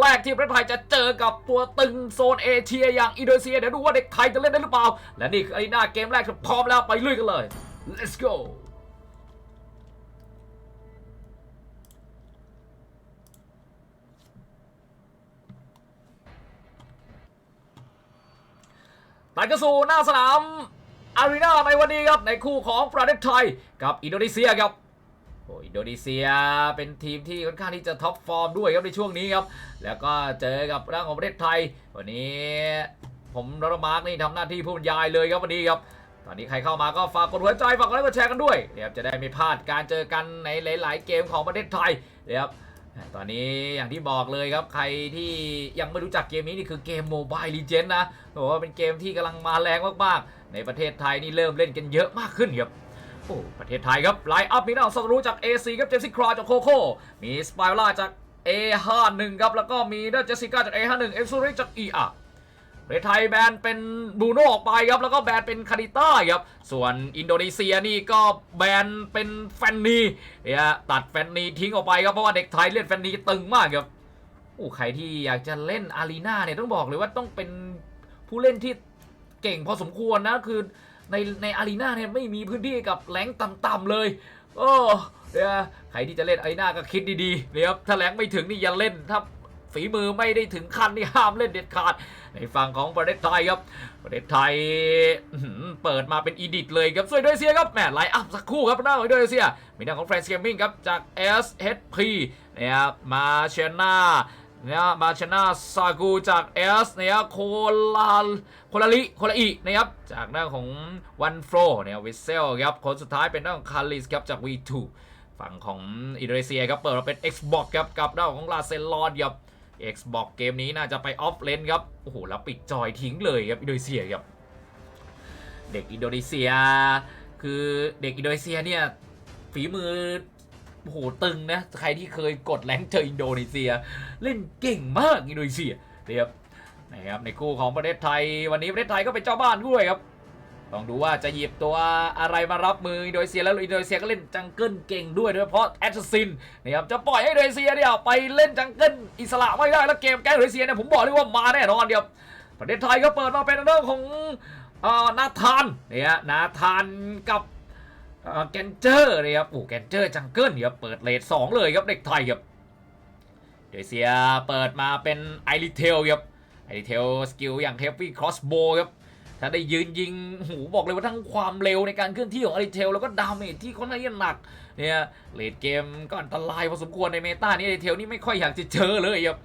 แรกที่ประเทศไทยจะเจอกับตัวตึงโซนเอเชียอย่างอินโดนีเซียเดี๋ยวดูว่าเด็กไทยจะเล่นได้หรือเปล่า และนี่คือไอ้หน้าเกมแรกพร้อมแล้วไปลุยกันเลย let's go ตัดกระสู่หน้าสนามอารีนาในวันนี้ครับในคู่ของประเทศไทยกับอินโดนีเซียครับ โอ้อินโดนีเซียเป็นทีมที่ค่อนข้างที่จะท็อปฟอร์มด้วยครับในช่วงนี้ครับ แล้วก็เจอกับร่างของประเทศไทย วันนี้ผมรอมาร์กนี่ทำหน้าที่ผู้บรรยายเลยครับวันนี้ครับ ตอนนี้ใครเข้ามาก็ฝากกดหัวใจฝากกดไลค์กดแชร์กันด้วยเดี๋ยวจะได้ไม่พลาดการเจอกันในหลาย ๆ เกมของประเทศไทยนะครับตอนนี้อย่างที่บอกเลยครับใครที่ยังไม่รู้จักเกมนี้นี่คือเกม Mobile Legends นะบอกว่าเป็นเกมที่กำลังมาแรงมาก ๆ ในประเทศไทยนี่เริ่มเล่นกันเยอะมากขึ้นครับ โอ้ประเทศไทยครับไลน์อัพมีน้องสัตรู้จาก AC ครับเจสซี่ครอจากโคโค่มีสไปล่าจาก A51 ครับแล้วก็มีเดอเจสสิก้าจาก A51 เอ็กซ์ซูริจาก ER ประเทศไทยแบนเป็นบูโน่ออกไปครับแล้วก็แบนเป็นคาริต้าครับส่วนอินโดนีเซียนี่ก็แบนเป็นแฟนนีเนี่ยตัดแฟนนีทิ้งออกไปครับเพราะว่าเด็กไทยเล่นแฟนนีตึงมากครับโอ้ใครที่อยากจะเล่นอารีนาเนี่ยต้องบอกเลยว่าต้องเป็นผู้เล่นที่เก่งพอสมควรนะคือ ในในอารีนาเนี่ยไม่มีพื้นที่กับแหลงต่ำๆเลยโอ้เนี่ยใครที่จะเล่นอารีนาก็คิดดีๆนะครับถ้าแหลงไม่ถึงนี่อย่าเล่นถ้าฝีมือไม่ได้ถึงขั้นนี่ห้ามเล่นเด็ดขาด ในฝั่งของประเทศไทยครับ ประเทศไทยเปิดมาเป็นอีดิทเลยครับส่วนอินโดนีเซียครับแหมไลน์อัพสักครู่ครับหน้าของอินโดนีเซีย มีหน้าของแฟรนซ์เกมมิ่งครับจาก SHP นะครับมาเชน่า นี่ยมาชนาซากูจาก S นะครับโคลาโคลาลิโคลาอินะครับจากหน้าของวันโฟเนี่ยวิเซลครับคนสุดท้ายเป็นหน้าของคาริสครับจาก V2 ฝั่งของอินโดนีเซียครับเปิดมาเป็น Xbox ครับกับหน้าของลาเซลอนครับ Xbox เกมนี้น่าจะไปออฟเลนครับโอ้โหแล้วปิดจอยทิ้งเลยครับอินโดนีเซียครับเด็กอินโดนีเซีย คือเด็กอินโดนีเซียเนี่ยฝีมือ โอ้โหตึงนะใครที่เคยกดแรงเจออินโดนีเซีย เล่นเก่งมากอินโดนีเซียนะครับนะครับในคู่ของประเทศไทย วันนี้ประเทศไทยก็เป็นเจ้าบ้านด้วยครับต้องดูว่าจะหยิบตัวอะไรมารับมืออินโดนีเซียแล้วอินโดนีเซียก็เล่นจังเกิลเก่งด้วยโดยเฉพาะแอตซินนะครับจะปล่อยให้อินโดนีเซียเนี่ยไปเล่นจังเกิลอิสระไม่ได้แล้วเกมแก้อินโดนีเซียเนี่ยผมบอกเลยว่ามาแน่นอนเดียวประเทศไทยก็เปิดมาเป็นเรื่องของอ่านาธานเนี่ยนาธานกับ แกนเจอร์นะครับโอ้แกนเจอร์จังเกิลเนี่ยเปิดเลทสองเลยครับเด็กไทยครับอินโดนีเซียเปิดมาเป็นไอริเทลครับไอริเทลสกิลอย่างเทฟฟี่ครอสโบครับถ้าได้ยืนยิงหูบอกเลยว่าทั้งความเร็วในการเคลื่อนที่ของไอริเทลแล้วก็ดาเมจที่ค่อนข้างหนักเนี่ยเลดเกมก็อันตรายพอสมควรในเมตานี้อริเทลนี่ไม่ค่อยอยากจะเจอเลยครับ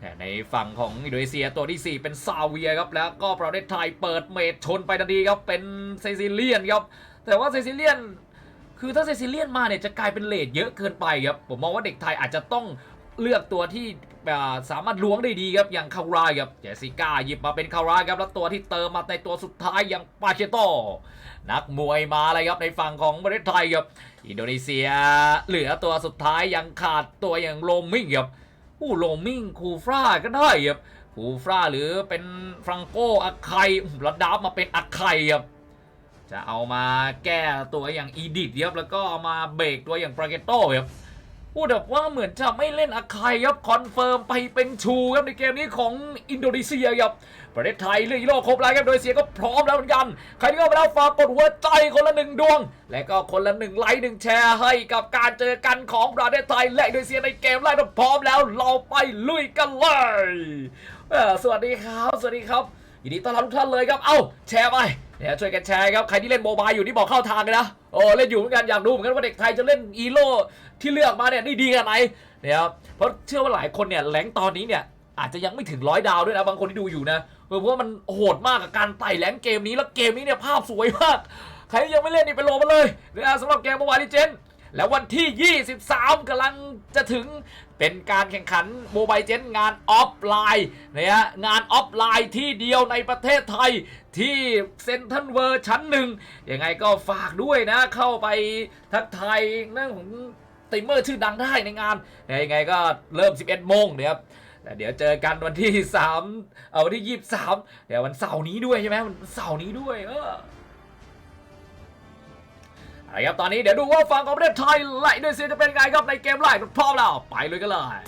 แต่ในฝั่งของอินโดนีเซียตัวที่ 4 เป็นซาเวียครับแล้วก็ประเทศไทยเปิดเมจชนไปทันทีครับเป็นเซซิเลียนครับ แต่ว่าเซซิเลียนคือถ้าเซซิเลียนมาเนี่ยจะกลายเป็นเลทเยอะเกินไปครับผมมองว่าเด็กไทยอาจจะต้องเลือกตัวที่สามารถล้วงได้ดีครับอย่างคารายครับเจสิก้าหยิบมาเป็นคารายครับแล้วตัวที่เติมมาในตัวสุดท้ายอย่างปาเชโตนักมวยมาเลยครับในฝั่งของประเทศไทยครับอินโดนีเซีย เหลือตัวสุดท้ายยังขาดตัวอย่างโลมิงครับอู้โลมิงคูฟราก็ได้ครับคูฟราหรือเป็นฟรังโกอาไคแล้วดับมาเป็นอาไคครับ จะเอามาแก้ตัวอย่างอีดิทครับแล้วก็เอามาเบรกตัวอย่างปราเกโต้ครับพูดแบบว่าเหมือนจะไม่เล่นอาคายครับคอนเฟิร์มไปเป็นชูครับในเกมนี้ของอินโดนีเซียครับประเทศไทยเลือกฮีโร่ครบแล้วครับโดยเซียก็พร้อมแล้วเหมือนกัน ใครที่เข้ามาแล้วฝากกดหัวใจคนละหนึ่งดวง และก็คนละหนึ่งไลค์หนึ่งแชร์ให้กับการเจอกันของประเทศไทยและอินโดนีเซียในเกมแรกพร้อมแล้วเราไปลุยกันเลยสวัสดีครับ สวัสดีครับ ยินดีต้อนรับทุกท่านเลยครับ เอ้าแชร์ไปเนี่ยช่วยกันแชร์ครับ ใครที่เล่นโมบายอยู่นี่บอกเข้าทางเลยนะ โอ้เล่นอยู่เหมือนกันอยากดูเหมือนกันว่าเด็กไทยจะเล่นอีโร่ที่เลือกมาเนี่ยนี่ดีขนาดไหนเนี่ยครับ เพราะเชื่อว่าหลายคนเนี่ยแหลงตอนนี้เนี่ยอาจจะยังไม่ถึงร้อยดาวด้วยนะบางคนที่ดูอยู่นะ เพราะว่ามันโหดมากกับการไต่แหลงเกมนี้แล้วเกมนี้เนี่ยภาพสวยมาก ใครที่ยังไม่เล่นนี่ไปโหลดมาเลยนะสำหรับเกมโมบายลิเจนแล้ววันที่ 23กำลังจะถึง เป็นการแข่งขันโมบายเจนงานออฟไลน์นะฮะงานออฟไลน์ที่เดียวในประเทศไทยที่เซ็นทรัลเวิร์ชั้นหนึ่งยังไงก็ฝากด้วยนะเข้าไปทักทายเรื่องของตรีมเมอร์ชื่อดังได้ในงานยังไงก็เริ่ม 11 โมงนะครับแต่เดี๋ยวเจอกันวันที่ 3 เอาวันที่ 23 เดี๋ยววันเสาร์นี้ด้วยใช่ไหมวันเสาร์นี้ด้วยเออ เอาละครับตอนนี้เดี๋ยวดูว่าฝั่งของประเทศไทยและอินโดนีเซียจะเป็นไงครับในเกมแรกพร้อมแล้วไปเลยกันเลย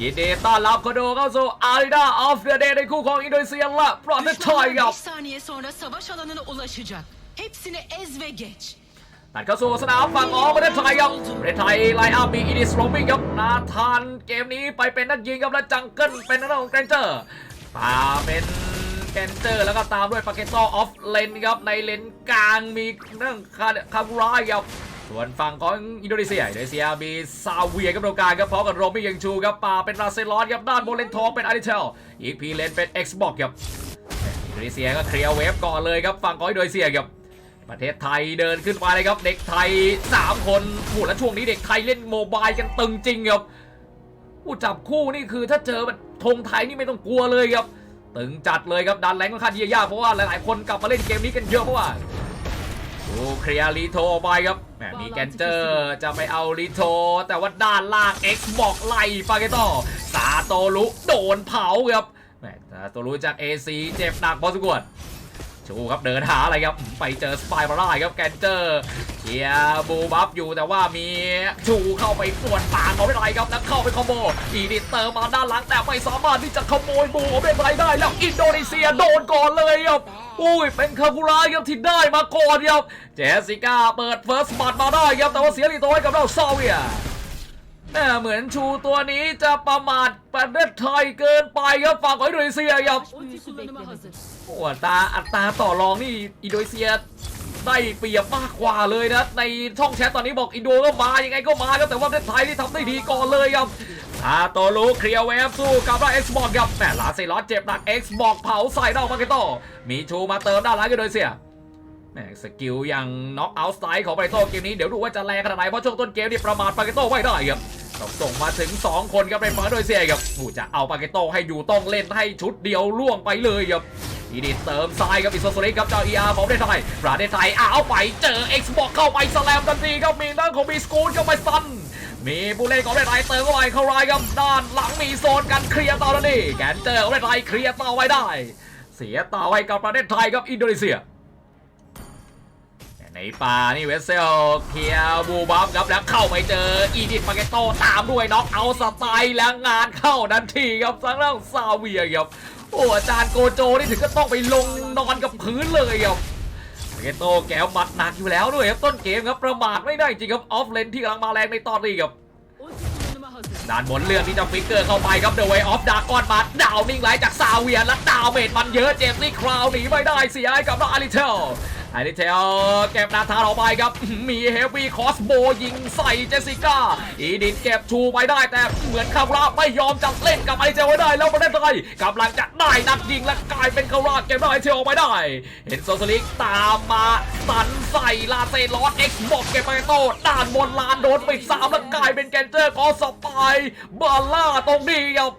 ยินดีต้อนรับคอนโดเข้าสู่ Arena of the Day ในคู่ของอินโดนีเซียและประเทศไทยครับ5 saniye sonra savaş alanına ulaşacak. Hepsini ez ve geç. ตัดเข้าสู่สนามฝั่งของประเทศไทยครับประเทศไทยไลน์อัพมีอีดิสโรมิงครับนาธานเกมนี้ไปเป็นนักยิงครับและจังเกิลเป็นนักของแกรนเจอร์มาเป็น แกรนเจอร์แล้วก็ตามด้วยปาเกตโตออฟเลนครับในเลนกลางมีเรื่องคาคาบูรายครับส่วนฝั่งของอินโดนีเซียอินโดนีเซียมีซาเวียกับตรงกาครับพร้อมกับโรมิยังชูครับป่าเป็นราเซลอนครับด้านบนเลนทองเป็นอาริเทลอีกพีเลนเป็น Xbox ครับอินโดนีเซียก็เคลียร์เวฟก่อนเลยครับฝั่งของอินโดนีเซียครับประเทศไทยเดินขึ้นมาเลยครับ เด็กไทย 3 คนพูดแล้วช่วงนี้เด็กไทยเล่นโมบายกันตึงจริงครับผู้จับคู่นี่คือถ้าเจอแบบธงไทยนี่ไม่ต้องกลัวเลยครับ ตึงจัดเลยครับดันแรงค่อนข้างที่จะยากเพราะว่าหลายๆคนกลับมาเล่นเกมนี้กันเยอะเพราะว่าดูเคลียร์ลีโทไปครับแหมมีแกนเจอร์จะไปเอาลีโท แต่ว่าด้านล่าง X บอกไล่ปาเกตโตซาโตรุโดนเผาครับแหมซาโตรุจาก AC เจ็บหนักพอสมควร ชูครับเดินหาอะไรครับไปเจอสไปายบาร่าครับแกนเจอร์เชียบูบัฟอยู่แต่ว่ามีชูเข้าไปปวดปากเขาไม่ไรครับแล้วเข้าไปคอมโบอีดิเตอร์มาด้านหลังแต่ไม่สามารถที่จะขโมยบูไม่ไรได้ แล้วอินโดนีเซียโดนก่อนเลยครับอุ้ยเป็นคากุระครับที่ได้มาก่อนครับเจสสิก้าเปิดเฟิร์สบัตมาได้ครับแต่ว่าเสียลีโตให้กับเราซาเวียเหมือนชูตัวนี้จะประมาทประเทศไทยเกินไปครับฝั่งของอินโดนีเซียครับ โอ้อัตราอัตราต่อรองนี่อินโดนีเซียได้เปรียบมากกว่าเลยนะ ในช่องแชทตอนนี้บอกอินโดก็มายังไงก็มาครับแต่ว่าประเทศไทยที่ทำได้ดีก่อนเลยครับอาโตลูเคลียร์เวฟสู้กับด้าน Xbox ครับแหมลาเซลอสเจ็บหนัก Xbox เผาใส่ดอกมาเกโตมีชูมาเติมด้านหลังอินโดนีเซียแหมสกิลอย่างน็อกเอาท์สไตล์ของปาเกโตเกมนี้เดี๋ยวดูว่าจะแรงขนาดไหนเพราะช่วงต้นเกมนี่ประมาทปาเกโตไม่ได้ครับต้องส่งมาถึง 2 คนครับในฝั่งโดยเซียครับผู้จะเอาปาเกโตให้อยู่ต้องเล่นให้ชุดเดียวล่วงไปเลยครับอีดิเติมซ้ายครับอิโซโซลิกครับเจ้าเออาร์ของประเทศไทยประเทศไทยเอาไปเจอ Xbox เข้าไปสแลมทันทีครับมีด้านของมีสกูลเข้าไปสตันมีผู้เล่นของประเทศไทยเติมเข้าไปเข้ารายครับด้านหลังมีโซนกันเคลียร์ต่อแล้วนี่แกนเจอของประเทศไทยเคลียร์ต่อไว้ได้ เสียต่อไว้กับประเทศไทยครับอินโดนีเซียในป่านี่เวสเซลเคลียบูบัฟครับแล้วเข้าไปเจออีดิทปาเกโตตามด้วยน็อกเอาสไตล์แล้วงานเข้าทันทีครับทางด้านซาเวียครับ โอ้อาจารย์โกโจนี่ถึงก็ต้องไปลงนอนกับพื้นเลยครับเกโตแกวหมัดหนักอยู่แล้วด้วยครับต้นเกมครับประมาทไม่ได้จริงครับออฟเลนที่กำลังมาแรงในตอนนี้ครับด้านบนเรื่อนที่จะฟิกเกอร์เข้าไปครับเดอะเวย์ออฟดากอนมาดาวนิ่งไหลจากซาเวียและดาวเมดมันเยอะเจมส์นี่คราวหนีไม่ได้เสียให้กับน้องอาริเทล ไอริเทลเก็บนาธานออกไปครับ มีเฮฟวี่คอสโบยิงใส่เจสสิก้า อีดินเก็บชูไปได้แต่เหมือนคาราไม่ยอมจะเล่นกับไอริเทลไว้ได้แล้วประเทศไทยกำลังจะได้นัดยิงและกลายเป็นคาราเก็บได้อริเทลออกไปได้ เห็นโซซลิกตามมาสันใส่ลาเซลอสเอ็กซ์บอกเก็บไปโต้ด้านบนลานโดนไปสามแล้วกลายเป็นแกนเจอร์กอสปายบาล่าตรงนี้ครับ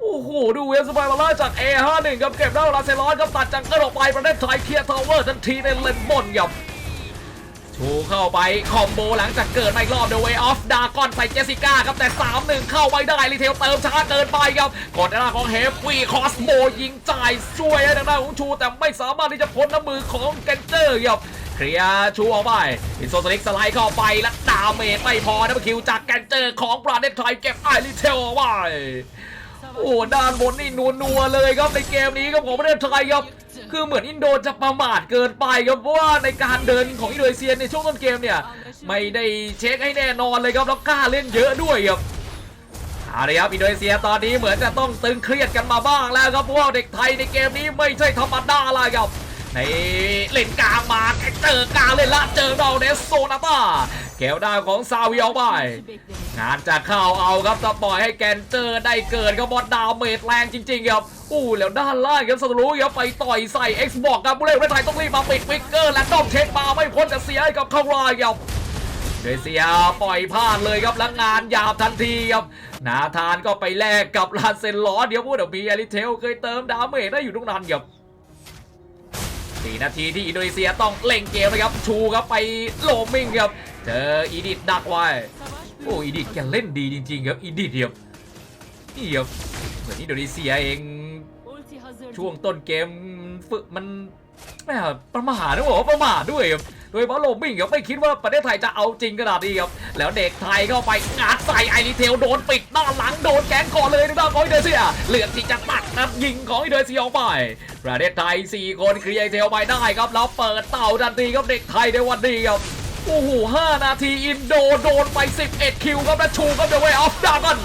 โอ้โห ดูเวฟสปายบาล่าจาก A51 ครับเก็บได้ลาเซลอสครับตัดจังเกิลออกไปประเทศไทยเคลียร์ทาวเวอร์ทันทีในเลนบนครับชูเข้าไป คอมโบหลังจากเกิดมาอีกรอบ The Way of Dragon ใส่เจสิก้าครับ แต่ 3-1 เข้าไม่ได้ รีเทลเติมช้าเกินไปครับ กดหน้าของเฮฟวี่คอสโมยิงจ่ายช่วยให้ทางด้านของชู แต่ไม่สามารถที่จะพ้นน้ำมือของแกนเจอร์ครับเคลียร์ชูออกไปอินโซสลิกสไลด์เข้าไป และดาเมจไม่พอนะคิวจากแกนเจอร์ของประเทไทยเก็บไอรีเทลเอาไว้ โอ้ด้านบนนี่นัวๆเลยครับในเกมนี้ครับของประเทศไทยครับคือเหมือนอินโดจะประมาทเกินไปครับเพราะว่าในการเดินของอินโดนีเซียในช่วงต้นเกมเนี่ยไม่ได้เช็คให้แน่นอนเลยครับแล้วกล้าเล่นเยอะด้วยครับเอาละครับอินโดนีเซียตอนนี้เหมือนจะต้องตึงเครียดกันมาบ้างแล้วครับเพราะว่าเด็กไทยในเกมนี้ไม่ใช่ธรรมดาเลยครับในเล่นกลางมาเจอกลางเล่นละเจอดาวเนสโซนาต้าเกลดาวของซาวียอาไป งานจะเข้าเอาครับจะปล่อยให้แกนเจอร์ได้เกิดครับบอลดาวเมจแรงจริงๆครับอู้แล้วด้านล่างครับสตรูครับไปต่อยใส่ Xbox ครับผู้เล่นประเทศไทยต้องรีบมาปิดฟิกเกอร์ และต้องเช็คมาไม่พ้นจะเสียให้กับเข้ารายครับเดเซียปล่อยพลาดเลยครับแล้วงานหยาบทันทีครับนาธานก็ไปแลกกับลาเซนล้อเดี๋ยวพูดเดี๋ยวมีอาริเทลเคยเติมดาเมจได้อยู่ทุกนั้นครับสี่นาทีที่อินโดนีเซียต้องเล่งเกมนะครับชูครับไปโลมิงครับเจออีดิทดักไว้ โอ้อีดิทแกเล่นดีจริงๆครับอีดิทครับนี่ครับเหมือนอินโดนีเซียเองช่วงต้นเกมฝึกมันแม่ประมาทนะบอกว่าประมาทด้วยครับโดยเฉพาะโลมิงครับไม่คิดว่าประเทศไทยจะเอาจริงขนาดนี้ครับแล้วเด็กไทยเข้าไปงัดใส่ไอริเทลโดนปิดด้านหลังโดนแกงก่อนเลยทางด้านของอินโดนีเซียเหลือกที่จะตัดนัดยิงของอินโดนีเซียออกไปประเทศไทย 4 คนคลียร์ไอเทลไปได้ครับแล้วเปิดเต่าทันทีครับเด็กไทยในวันนี้ครับ โอ้โห5นาทีอินโดโดนไป 11 คิวครับและชูครับเดอะเวออฟดากัน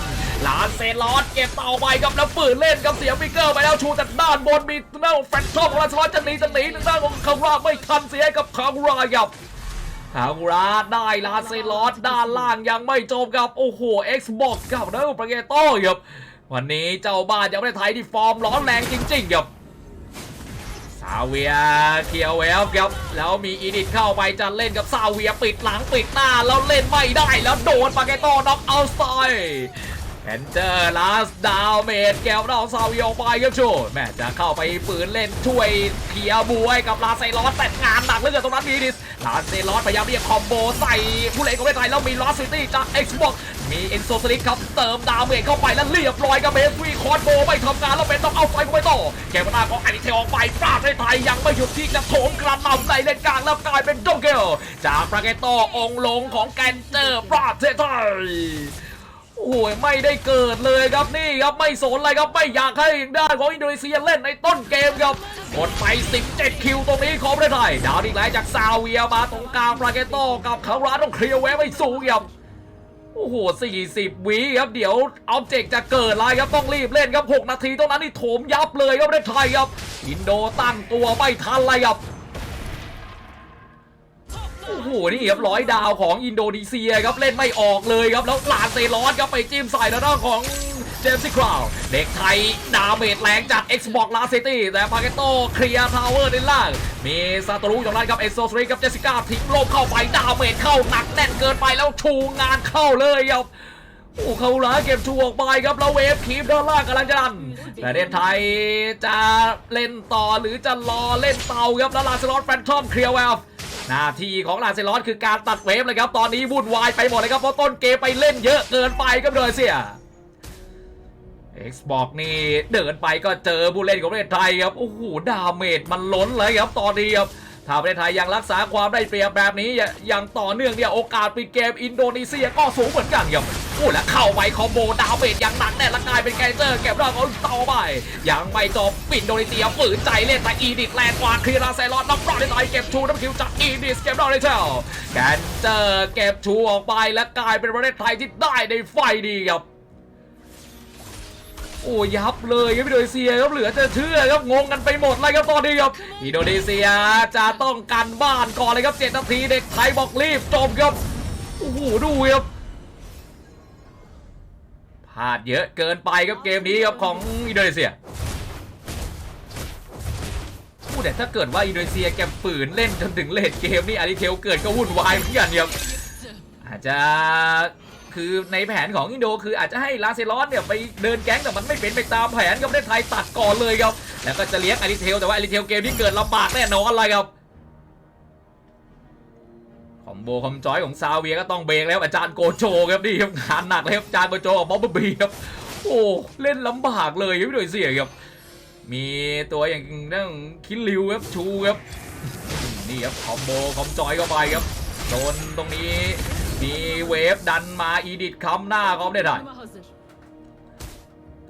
ลานเซลอสเก็บเต่าไปครับแล้วปืนเล่นครับเสียฟิกเกอร์ไปแล้วชูแต่ด้านบนมีหน้าของแฟนทอมของลานเซลอสจะหนีจะหนีทางด้านของคาราไม่ทันเสียกับคาราครับคาราได้ลานเซลอสด้านล่างยังไม่จบครับโอ้โห Xbox กับนะประเกโต้ครับวันนี้เจ้าบ้านยังไม่ได้ไทยที่ฟอร์มร้อนแรงจริงๆครับ ซาเวียเคียวเวลครับแล้วมีอีดิทเข้าไปจะเล่นกับซาเวียปิดหลังปิดหน้าแล้วเล่นไม่ได้แล้วโดนปาเกโต้น็อกเอาซอย แอนเจอร์ลาสดาวเมดแก้วดาวซาวียอไปครับชูแม่จะเข้าไปปืนเล่นช่วยเคลียร์บวยกับลาเซลอสแต่งานหนักเหลือเกินตรงนั้นมีดิสลาเซลอสพยายามเรียกคอมโบใส่ผู้เล่นของประเทไทยแล้วมีลอสซิตี้จาก Xbox มีเอนโซสลิกครับเติมดาวเมจเข้าไปแล้วเรียบร้อยกับเบสวีคอนโบไม่ทำงานแล้วเป็นต้องเอาไฟเข้าไปต่อแกมหน้าของไอริเทลออกไปปราดไทยยังไม่หยุดที่จะโถมกระหน่ำในเลนกลางแล้วกลายเป็นโจเกลจากปราเกโตองลงของแกนเจอร์ปราดไทย โอ้ยไม่ได้เกิดเลยครับนี่ครับไม่สนอะไรครับไม่อยากให้ด้านของอินโดนีเซียเล่นในต้นเกมครับกดไป 17 คิวตรงนี้ของประเทศไทยดาวอีกแล้วจากซาเวียมาตรงกลางปราเกโต้กับคาราต้องเคลียร์แวะไม่สูงครับโอ้โห 40 วิครับ เดี๋ยวออบเจกต์จะเกิดอะไรครับ ต้องรีบเล่นครับ 6 นาทีตรงนั้นนี่โถมยับเลยครับประเทศไทยครับ อินโดตั้งตัวไม่ทันเลยครับ โอ้โหนี่ครับร้อยดาวของอินโดนีเซียครับเล่นไม่ออกเลยครับแล้วลานเซลอสครับไปจิ้มใส่แล้วด้านของเจมส์ซิคราวเด็กไทยดาเมจแรงจาก Xbox ลาซิตี้แต่พาเกโตเคลียร์ทาวเวอร์ในล่าง มีซาตารุอย่างนั้นครับเอโซสริกับเจสิก้าทิ้งโลมเข้าไปดาเมจเข้าหนักแน่นเกินไปแล้วชูงานเข้าเลยครับโอ้เขาหลาเก็บชูออกไปครับแล้วเวฟคีบด้านล่างกำลังจะดันประเทศไทยจะเล่นต่อหรือจะรอเล่นเตาครับแล้วลาเซลอสแฟนทอมเคลียร์เวล หน้าที่ของลาเซลอนคือการตัดเวฟเลยครับ ตอนนี้วุ่นวายไปหมดเลยครับ เพราะต้นเกมไปเล่นเยอะเกินไปครับเลยเสีย Xbox นี่เดินไปก็เจอผู้เล่นของประเทศไทยครับ โอ้โห ดาเมจมันล้นเลยครับ ตอนนี้ครับ ถ้าประเทศไทยยังรักษาความได้เปรียบแบบนี้อย่างต่อเนื่องเนี่ยโอกาสปิดเกมอินโดนีเซียก็สูงเหมือนกันครับโอ้แล้วเข้าไปคอมโบดาวเมจอย่างหนักแน่ละกลายเป็นไกเซอร์เก็บรอบเอาต่อไปยังไม่จบอินโดนีเซียฝืนใจเล่นแต่อีดิทแลนด์กว่าคลีราไซรอนน้ำปลอดในไทยเก็บชูน้ำคิวจากอีดิสเก็บรอบในเทลแกนเจอร์เก็บชูออกไปและกลายเป็นประเทศไทยที่ได้ในไฟดีครับ โอ้ยับเลยครับอินโดนีเซียครับเหลือจะเชื่อครับงงกันไปหมดเลยครับตอนนี้ครับอินโดนีเซียจะต้องกันบ้านก่อนเลยครับเจ็ดนาทีเด็กไทยบอกรีบจบครับโอ้โหดูครับพลาดเยอะเกินไปครับเกมนี้ครับของอินโดนีเซียพูดแต่ถ้าเกิดว่าอินโดนีเซียแกปืนเล่นจนถึงเลดเกมนี่อาริเทลเกิดก็วุ่นวายเหมือนกันครับอาจจะ คือในแผนของอินโด คืออาจจะให้ลาเซลอสเนี่ยไปเดินแก๊งแต่มันไม่เป็นไปตามแผนครับประเทศไทยตัดก่อนเลยครับ แล้วก็จะเลี้ยงอาริเทลแต่ว่าอาริเทลเกมที่เกิดลำบากแน่นอนเลยครับคอมโบคอมจอยของซาเวียก็ต้องเบรกแล้วอาจารย์โกโจครับนี่ครับงานหนักเลยครับอาจารย์โกโจกับบอบบี้บีครับโอ้เล่นลำบากเลยครับพี่โดยเสียครับมีตัวอย่างนั่งคิดลิวครับชูครับนี่ครับคอมโบคอมจอยเข้าไปครับโดนตรงนี้ มีเวฟดันมาอีดิทคำหน้าเขาไม่ได้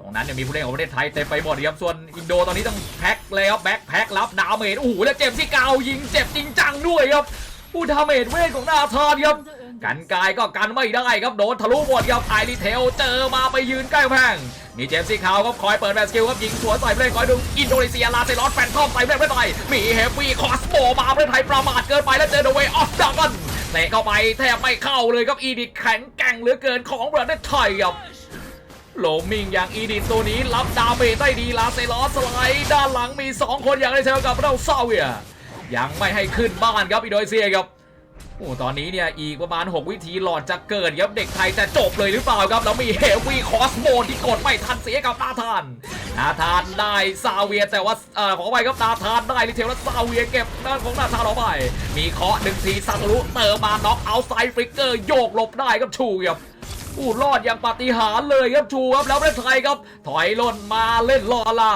ตรงนั้นเนี่ยมีผู้เล่นของประเทศไทยเต็มไปหมดครับส่วนอินโดตอนนี้ต้องแพ็คเลยครับแบ็คแพ็ครับดาเมจโอ้โหแล้วเจ็บที่กาวยิงเจ็บจริงจังด้วยครับผู้ดาเมจเวทของนาธานครับกันกายก็กันไม่ได้ครับโดนทะลุหมดครับไอริเทลเจอมาไปยืนใกล้แพงมีเจมส์ซีขาวครับคอยเปิดแบสกิลครับยิงสวนใส่ไปเลยคอยดูอินโดนีเซียลาเซลอสแฟนทอมใส่ไปประเทศไทยมีเฮฟวี่คอสโบมาประเทศไทยประมาทเกินไปแล้วเจอเดเวออฟดักกัน ตะเข้าไปแทบไม่เข้าเลยครับอีดิทแข็งแกร่งเหลือเกินของประเทศไทยครับโลมิงอย่างอีดิทตัวนี้รับดาเมจได้ดีลาเซลอสสไลด์ด้านหลังมี 2 คนอย่างได้เซลกับเราซาเวียยังไม่ให้ขึ้นบ้านครับอินโดนีเซียครับ โอ้ตอนนี้เนี่ยอีกประมาณ 6 วิธีหลอดจะเกิดครับเด็กไทยจะจบเลยหรือเปล่าครับ แล้วมีเฮฟวี่คอสโมที่กดไม่ทันเสียกับนาธานนาธานได้ซาเวียแต่ว่าเอ่อขอไปครับนาธานได้ลิเทลและซาเวียเก็บด้านของนาธานออกไป มีเคาะหนึ่งทีซาตารุเติมมาน็อกเอาไซด์ฟริกเกอร์โยกหลบได้ครับชูครับอู้รอดอย่างปาฏิหาริย์เลยครับชูครับแล้วประเทศไทยครับ ถอยล่นมาเล่นรอล่า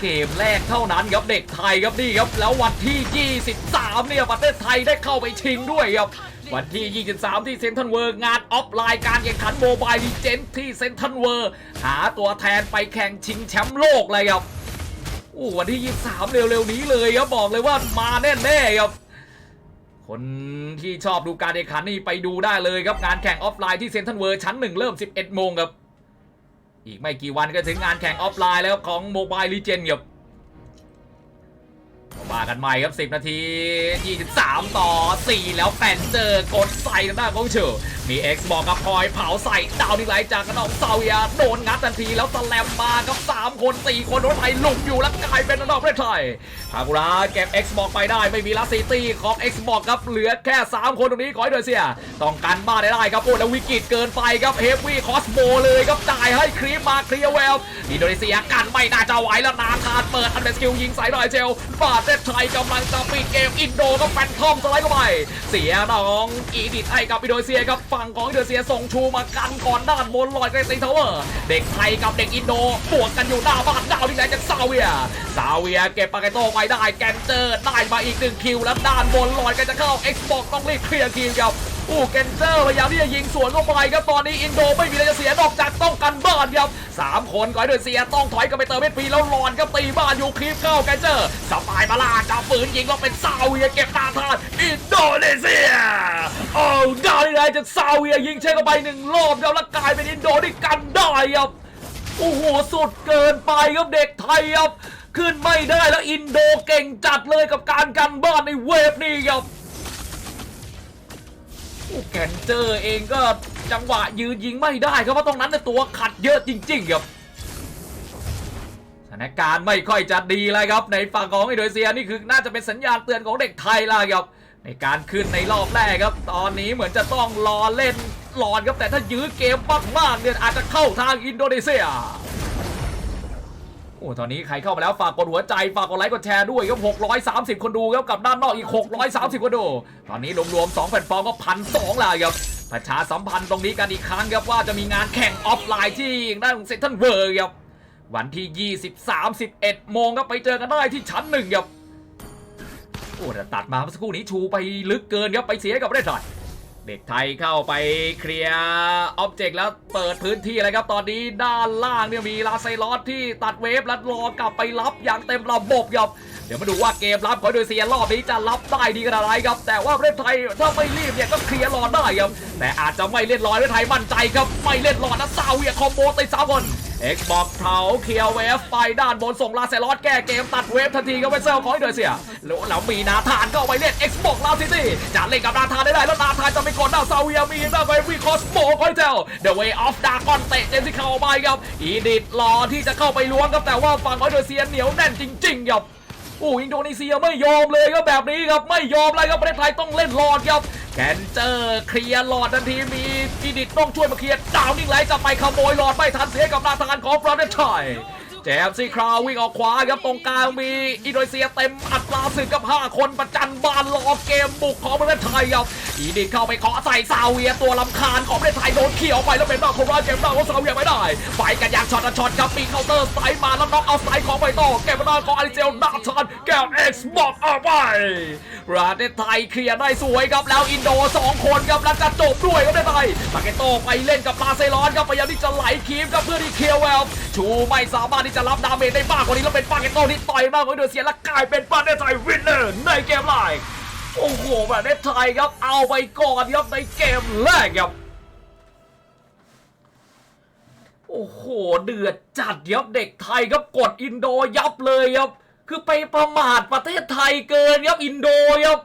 เกมแรกเท่านั้นครับเด็กไทยครับนี่ครับแล้ววันที่ 23 เนี่ยประเทศไทยได้เข้าไปชิงด้วยครับวันที่ 23 ที่เซนทรัลเวิร์งานออฟไลน์การแข่งขันโมบายลีเจนที่เซนทรัลเวิร์หาตัวแทนไปแข่งชิงแชมป์โลกเลยครับโอ้วันที่ 23 เร็วๆนี้เลยครับบอกเลยว่ามาแน่ๆครับคนที่ชอบดูการแข่งขันนี่ไปดูได้เลยครับงานแข่งออฟไลน์ที่เซนทรัลเวิร์ชั้นหนึ่งเริ่ม 11 โมงครับ อีกไม่กี่วันก็ถึงงานแข่งออฟไลน์แล้วของโมบายลีเจนครับมากันใหม่ครับ 10 นาที 23 ต่อ 4 แล้วแฟนเจอกดใส่กันหน้าของเชอมี X บอกกับพอยเผาใส่ดาวนิไลจากกระนองเซาเวียโดนงัดทันทีแล้วสแลมมากับ 3 คน 4 คนโดนไทยลุมอยู่แล้วกลายเป็นระดับประเทศไทยฮากุระเก็บ X บอกไปได้ไม่มีลาซิตี้ของ X บอกครับเหลือแค่ 3 คนตรงนี้ขอให้เดอเซีย ต้องกันบ้าได้ได้ครับโอ้แล้ววิกฤตเกินไปครับเฮฟวี่คอสโบเลยครับจ่ายให้ครีมมาเคลียร์เวลอินโดนีเซียกันไม่น่าจะไหวแล้วนาคาเปิดอันเดสกิลยิงใส่หน่อยเจลบาดเจ็บไทยกำลังจะปิดเกมอินโดก็แฟนทอมสไลด์เข้าไปเสียน้องอีดิทให้กับอินโดนีเซียครับฝั่งของเดอเซียส่งชูมากันก่อนด้านบนลอยใกลตีทาวเวอร์เด็กไทยกับเด็กอินโดบวกกันอยู่หน้าบ้านดาวที่ไหนจากซาเวียซาเวียเก็บปาเกโตไว้ได้แกนเจอร์ได้มาอีกหนึ่งคิวแล้วด้านบนลอยกันจะเข้า Xbox ต้องรีบเคลียร์คิวครับ โอ้เกนเจอร์พยายามที่จะยิงสวนเข้าไปครับตอนนี้อินโดไม่มีอะไรจะเสียนอกจากต้องกันบ้านครับสามคนก่อนอินโดนีเซียต้องถอยกันไปเติมเอพีแล้วลอนครับตีบ้านอยู่คลิปเข้าแกนเจอร์สปายมาลาจับปืนยิงแล้วเป็นซาเวียเก็บตาทานอินโดนีเซียโอ้ดาวนี่ไงจากซาเวียยิงเช็คเข้าไปหนึ่งรอบแล้วกลายเป็นอินโดที่กันได้ครับโอ้โหสุดเกินไปครับเด็กไทยครับขึ้นไม่ได้แล้วอินโดเก่งจัดเลยกับการกันบ้านในเวฟนี้ครับ แกนเจอร์เองก็จังหวะยืนยิงไม่ได้ครับเพราะตรงนั้นในตัวขัดเยอะจริงๆครับสถานการณ์ไม่ค่อยจะดีเลยครับ ในฝั่งของอินโดนีเซียนี่คือน่าจะเป็นสัญญาณเตือนของเด็กไทยล้วครับในการขึ้นในรอบแรกครับ ตอนนี้เหมือนจะต้องรอเล่นหลอนครับแต่ถ้ายื้อเกมมากๆเนี่ยอาจจะเข้าทางอินโดนีเซีย อ้ตอนนี้ใครเข้ามาแล้วฝากกดหัวใจฝากกดไลค์กดแชร์ด้วยครับ 630 คนดูครับกับด้านนอกอีก 630 คนดู ตอนนี้รวมๆ2แผ่นฟองก็พันสองแล้วครับประชาสัมพันธ์ตรงนี้กันอีกครั้งครับว่าจะมีงานแข่งออฟไลน์ที่ด้านของเซนทรัลเวิร์ครับวันที่20 31โมงครับไปเจอกันได้ที่ชั้นหนึ่งครับโอ้แต่ตัดมาเมื่อสักครู่นี้ชูไปลึกเกินครับไปเสียกับประเทศไทย เด็กไทยเข้าไปเคลียร์ออบเจกต์แล้วเปิดพื้นที่เลยครับ ตอนนี้ด้านล่างเนี่ยมีลาไซลอสที่ตัดเวฟแล้วรอกลับไปรับอย่างเต็มระบบครับเดี๋ยวมาดูว่าเกมรับของโดยเซียรอบนี้จะรับได้ดีขนาดไหนครับ แต่ว่าประเทศไทยถ้าไม่รีบเนี่ยก็เคลียร์รอได้ครับแต่อาจจะไม่เล่นรอยประเทศไทยมั่นใจครับไม่เล่นรอนะซาเวียคอมโบติดสามคน Xbox เผาเคลียร์เวฟไปด้านบนส่งลาเซลอสแก้เกมตัดเวฟทันทีก็ไปเซลของอินโดนีเซียแล้วแล้วมีนาธานก็เอาไปเล่น Xbox ลาซิตี้จะเล่นกับนาธานได้ได้แล้วนาธานจะไปกดดาวซาเวียมีหน้าไปวีคอสโมคอยเจล The Way of Dragon เตะเจนซิเข้าไปครับอีดิทรอที่จะเข้าไปล้วงครับแต่ว่าฝั่งของอินโดนีเซียเหนียวแน่นจริงๆครับโอ้อินโดนีเซียไม่ยอมเลยครับแบบนี้ครับไม่ยอมเลยครับประเทศไทยต้องเล่นหลอดครับ แคนเจอร์เคลียร์หลอดทันทีมีอีดิตต้องช่วยมาเคลียร์ดาวนิ่งไหลจะไปขโมยหลอดไม่ทันเสียกับนาทานของฟระเดนชัย แจมซี่คราววิ่งออกขวาครับตรงกลางมีอินโดนีเซียเต็มอัตราศึกกับ 5 คนประจันบานรอเกมบุกของประเทศไทยครับอีดิเข้าไปเคาะใส่ซาเวียตัวลำคาญของประเทศไทยโดนเขี่ยวไปแล้วเป็นดาโคราชเกมดาวของซาเวียไม่ได้ไฟกันอย่างช็อตช็อตครับมีเคาน์เตอร์สไตล์มาแล้วน็อกเอาไตล์ของไปต่อเก็บมาของอาริเซลนาธานแก้เอ็กซ์บอกเอาไปประเทศไทยเคลียร์ได้สวยครับแล้วอินโดสองคนครับแล้วจะจบด้วยครับประเทศไทยปาเกโตไปเล่นกับลาเซลอนครับพยายามที่จะไหลคีมครับเพื่อที่เคลียร์แวลชูไม่สามารถที่จะรับดาเมจได้มากกว่านี้แล้วเป็นปาเกโต้ที่ต่อยมากกว่าอินโดนเซียและกลายเป็นประเทศไทยวินเนอร์ในเกมแรกโอ้โหประเทศไทยครับเอาไปก่อนครับในเกมแรกครับโอ้โห เดือดจัดครับเด็กไทยครับกดอินโดยับเลยครับ คือไปประมาทประเทศไทยเกินครับอินโดครับ